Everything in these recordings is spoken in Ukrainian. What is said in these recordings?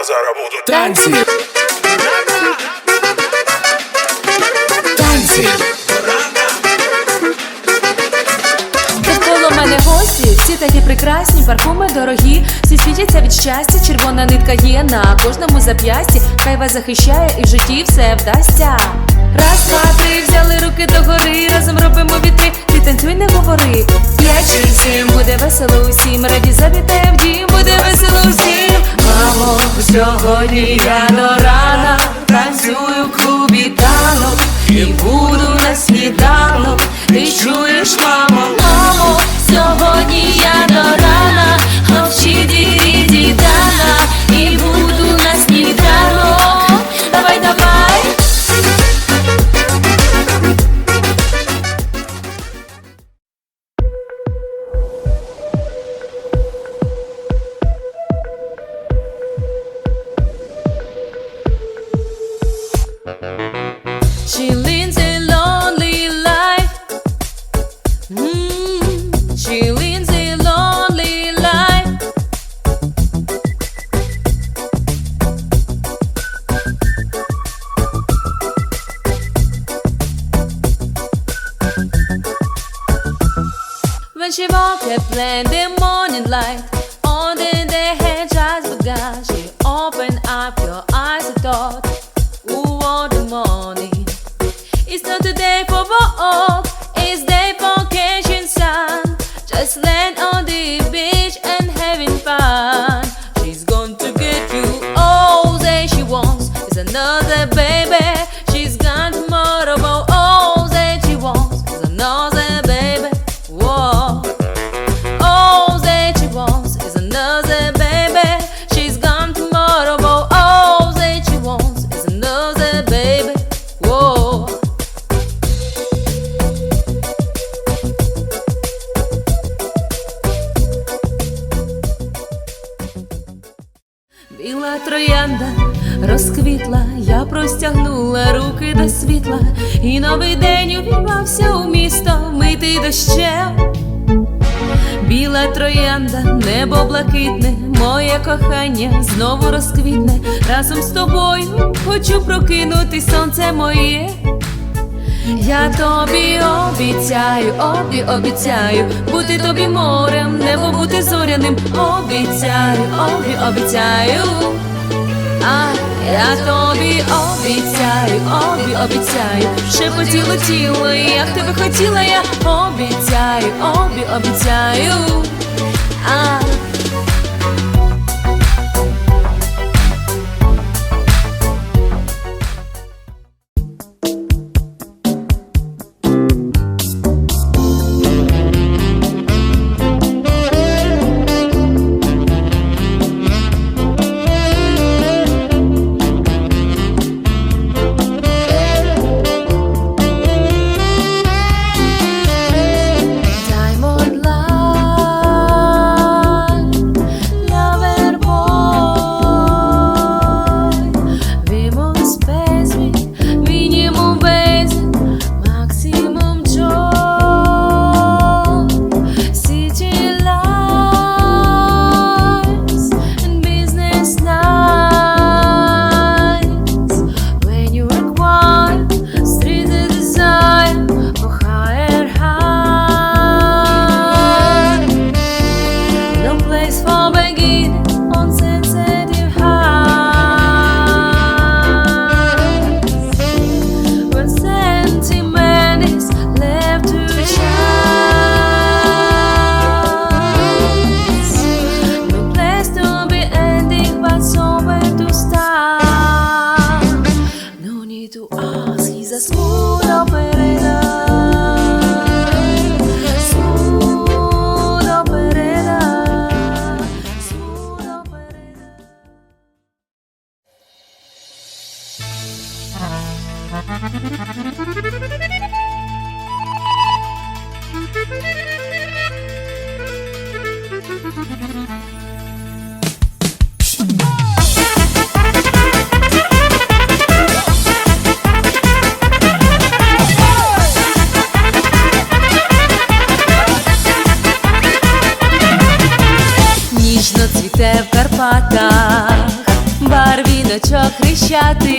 а зараз будуть Танці. Танці. Мене гості, всі такі прекрасні, парфуми дорогі, всі світяться від щастя, червона нитка є на кожному зап'ясті, хай вас захищає і в житті все вдасться. Раз, два, три, взяли руки догори, разом робимо вітри, ти танцюй, не говори. П'ять, сім, буде весело усім, раді завітає в дім, буде весело усім. Мамо, сьогодні я до рана, танцюю в клубі танок, і буду на сніданок. Ти чуєш, мамо, When she woke up in the morning light, on the day had just begun. She opened up your eyes and thought, Ooh, what the morning. It's not a day for walk, it's day for catching sun. Just land on the beach і новий день увірвався у місто, митий дощем. Біла троянда, небо блакитне, моє кохання знову розквітне. Разом з тобою хочу прокинути сонце моє. Я тобі обіцяю, обі обіцяю, бути тобі морем, небо бути зоряним, обіцяю, обі обіцяю. А я тобі обіцяю, обі обіцяю, шепотіло тіло, як тебе хотіла, я обіцяю, обі обіцяю. А Ніжно цвіте в Карпатах будиночок хрещатий,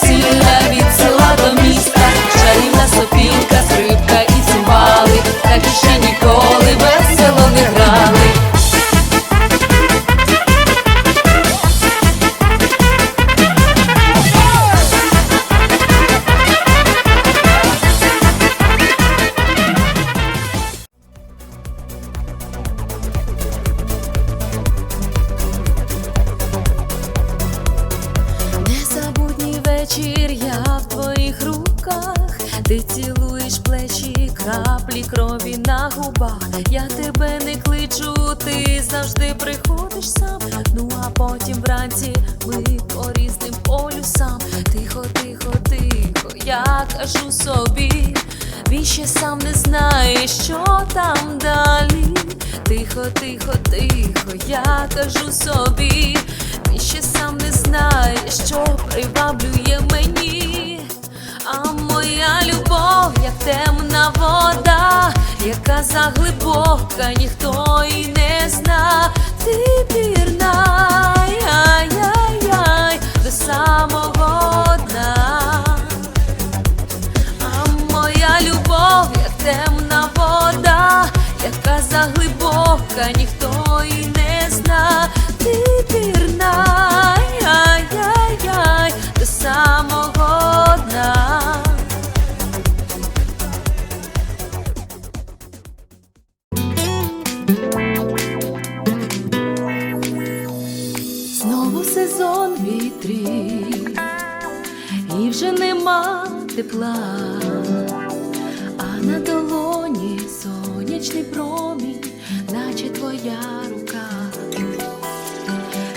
чути, що краплі крові на губах. Я тебе не кличу, ти завжди приходиш сам. Ну а потім вранці ми по різним полюсам. Тихо, тихо, тихо, я кажу собі. Він ще сам не знає, що там далі. Тихо, тихо, тихо, я кажу собі. Він ще сам не знає, що приваблює мені. А моя любов, як вода, яка заглибока, ніхто і не зна. Ти вірна, яй-яй-яй, до самого дна. А моя любов, як темна вода, яка заглибока, ніхто і не і вже нема тепла, а на долоні сонячний промінь, наче твоя рука,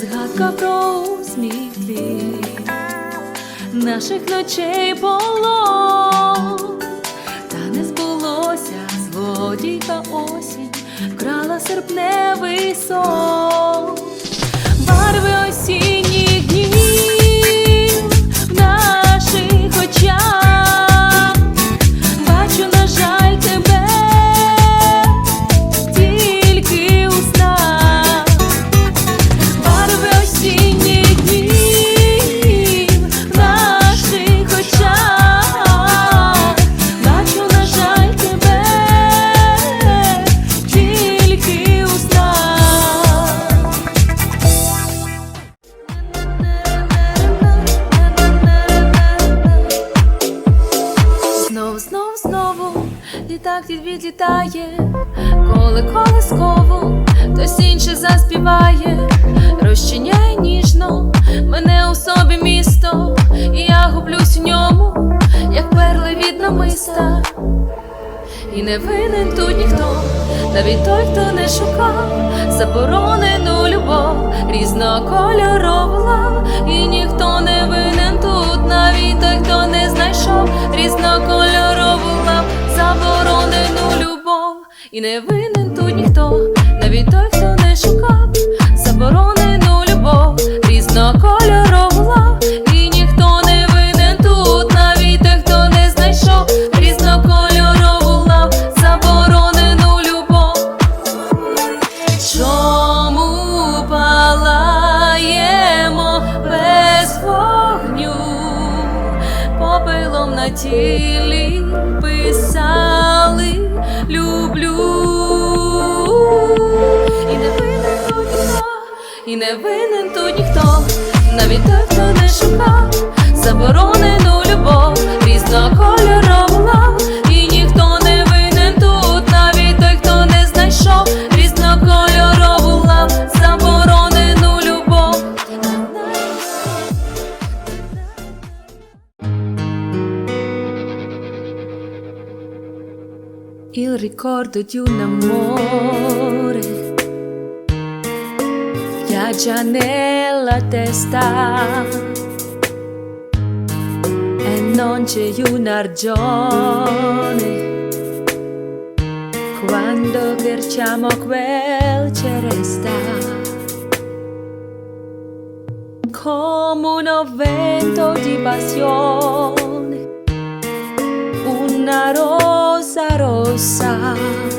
згадка про усміх наших ночей полон, та не збулося злодійка осінь, вкрала серпневий сон. Барви осінніх знову. Літак відлітає, коли колисково хтось інше заспіває, розчиняє ніжно мене у собі місто, і я гублюсь в ньому, як перли від намиста. І не винен тут ніхто, навіть той, хто не шукав заборонену любов, різнокольорову лав, і ніхто не винен тут, навіть той, хто не знайшов різнокольорову і не винен тут ніхто, навіть той, хто не шукав заборонену і не винен тут ніхто, навіть той, хто не шукав заборонену любов, різнокольорову лав, і ніхто не винен тут, навіть той, хто не знайшов різнокольорову лав, заборонену любов. Il ricordo di un amore viaggia nella testa. Non c'è una ragione quando cherciamo quel che resta. Come un vento di passione una rosa rossa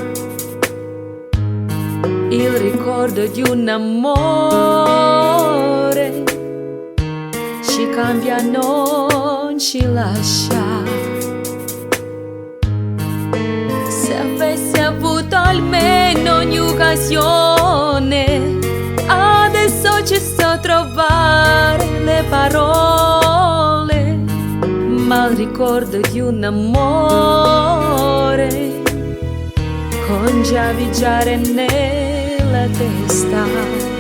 il ricordo di un amore ci cambia, non ci lascia. Se avessi avuto almeno ogni occasione, adesso ci sto a trovare le parole, ma il ricordo di un amore con let this stop.